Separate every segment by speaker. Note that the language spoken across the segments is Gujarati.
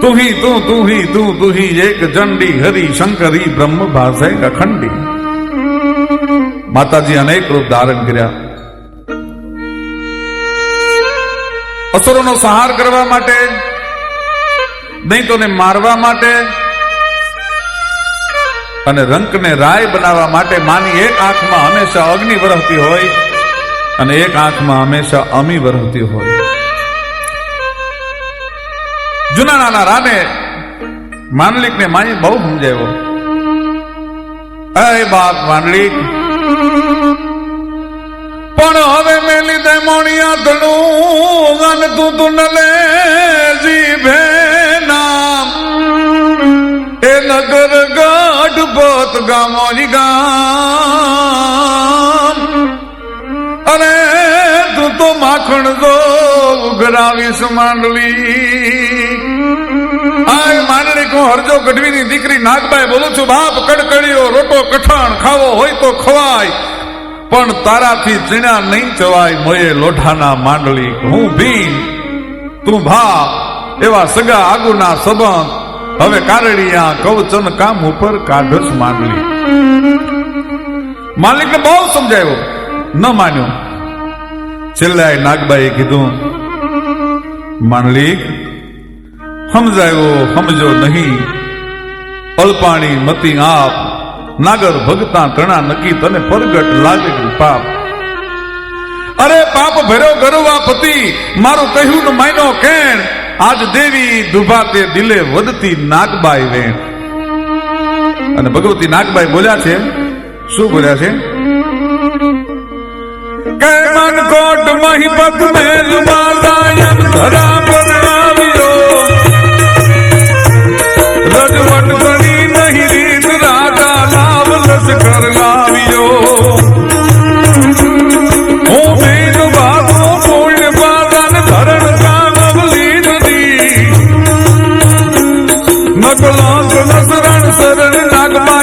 Speaker 1: તું હી તું તું હી તું તું હી એક ચંડી, હરી શંકરી, બ્રહ્મ ભાષે અખંડી. માતાજી અનેક રૂપ ધારણ કર્યા. અસુરોનો સંહાર કરવા માટે દૈતોને મારવા માટે, અને રંકને રાય બનાવવા માટે માની એક આંખમાં હંમેશા અગ્નિ વરહતી હોય, અને એક આંખમાં હંમેશા અમી વરહતી હોય. જૂના નાના રામે માંડલિકને માએ બહુ સમજાવ્યો. અરે બાપ માંડલિક પણ હવે મેલી લીધે મોણિયા ધણું અને તું તું ન લે જીભે નામ એ નગર ગાઢ પોત ગામો ગામ. અરે તું તો માખણ ગો ઉઘરાવીશ માંડલી. આય માંડળી કો હરજો ગઢવીની દીકરી નાગબાઈ બોલું છું, બાપ કડકડીયો રોટો કઠાણ, ખાવો હોય તો ખવાય, પણ તારાથી ચીણા નહીં ચવાય મોયે લોઢાના માંડળી હું ભીમ, તું ભાપ, એવા સગા આગુના સંબંધ, હવે કારડિયા કવચન કામ ઉપર કાઢસ માંડલી. માલિકને બહુ સમજાવ્યો ન માન્યો. છેલ્લે નાગબાઈએ કીધું માંડલિક સમજાયો સમજો નહીં. અલ્પાણી મતી આપ, નાગર ભગતા તણા નકી તને પરગટ લાગે પાપ. અરે પાપ ભર્યો ગરવા પતિ, મારું કહ્યું ન માયનો કેણ. આજ દેવી દુભાતે દિલે વધતી નાગબાઈ વેણ. અને ભગવતી નાગબાઈ બોલ્યા છે, શું બોલ્યા છે? કે મનકોટ મહિપત મેલ માતાયન ધરા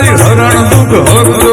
Speaker 1: મારી હરણ દુઃખ હરતો